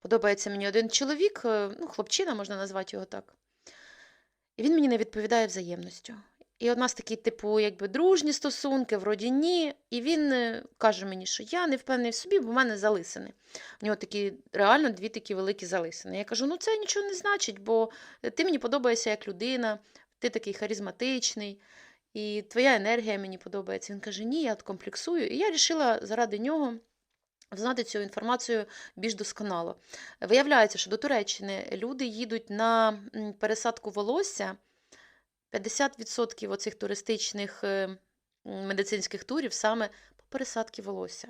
Подобається мені один чоловік, е, ну, хлопчина, можна назвати його так. І він мені не відповідає взаємністю. І у нас такі, типу, якби дружні стосунки, вроді ні. І він е, каже мені, що я не впевнений в собі, бо в мене залисини. У нього такі реально дві такі великі залисини. Я кажу: ну це нічого не значить, бо ти мені подобаєшся як людина, ти такий харизматичний, і твоя енергія мені подобається. Він каже: Ні, я комплексую. І я вирішила заради нього. Знати цю інформацію більш досконало. Виявляється, що до Туреччини люди їдуть на пересадку волосся. 50% оцих туристичних е, медицинських турів саме по пересадці волосся.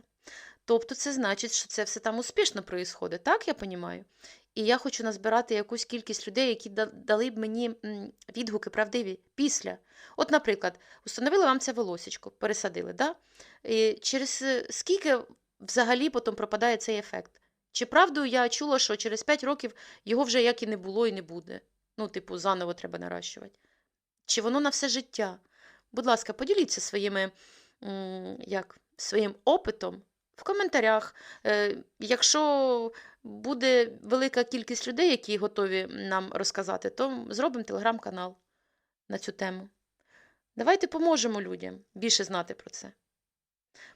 Тобто це значить, що це все там успішно проїсходить, так я розумію? І я хочу назбирати якусь кількість людей, які дали б мені відгуки правдиві після. От, наприклад, установили вам це волосечко, пересадили, да? І через е, скільки взагалі потім пропадає цей ефект? Чи правду я чула, що через 5 років його вже як і не було, і не буде? Ну, типу, заново треба наращувати. Чи воно на все життя? Будь ласка, поділіться своїми, як, своїм опитом в коментарях. Е, якщо буде велика кількість людей, які готові нам розказати, то зробимо телеграм-канал на цю тему. Давайте поможемо людям більше знати про це.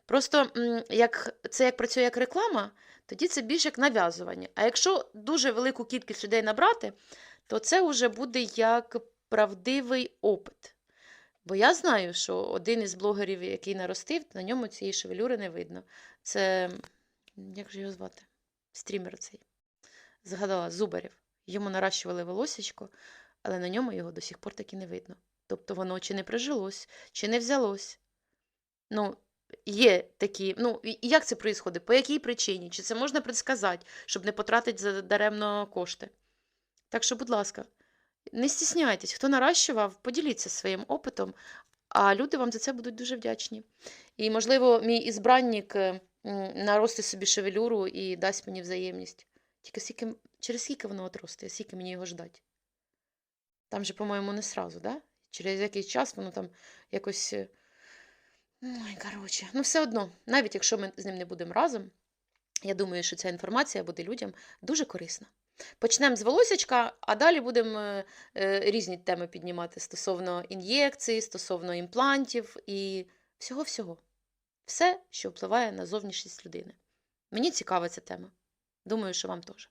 Просто як це як працює як реклама, тоді це більше як нав'язування. А якщо дуже велику кількість людей набрати, то це вже буде як правдивий опит. Бо я знаю, що один із блогерів, який наростив, на ньому цієї шевелюри не видно. Це, як же його звати? Стрімер цей. Згадала, Зубарів. Йому наращували волосечко, але на ньому його до сих пор таки не видно. Тобто воно чи не прижилось, чи не взялось. Ну, є такі. Ну, як це відбувається? По якій причині? Чи це можна предсказати, щоб не потратити даремно кошти? Так що, будь ласка, не стісняйтесь, хто наращував, поділіться своїм опитом, а люди вам за це будуть дуже вдячні. І, можливо, мій ізбранник е, м, наростить собі шевелюру і дасть мені взаємність. Тільки скільки, через скільки воно отросте, скільки мені його ждать? Там же, по-моєму, не сразу, да? Через якийсь час воно там якось. Ой, коротше, ну все одно, навіть якщо ми з ним не будемо разом, я думаю, що ця інформація буде людям дуже корисна. Почнемо з волосячка, а далі будемо е, е, різні теми піднімати стосовно ін'єкцій, стосовно імплантів і всього-всього. Все, що впливає на зовнішність людини. Мені цікава ця тема. Думаю, що вам теж.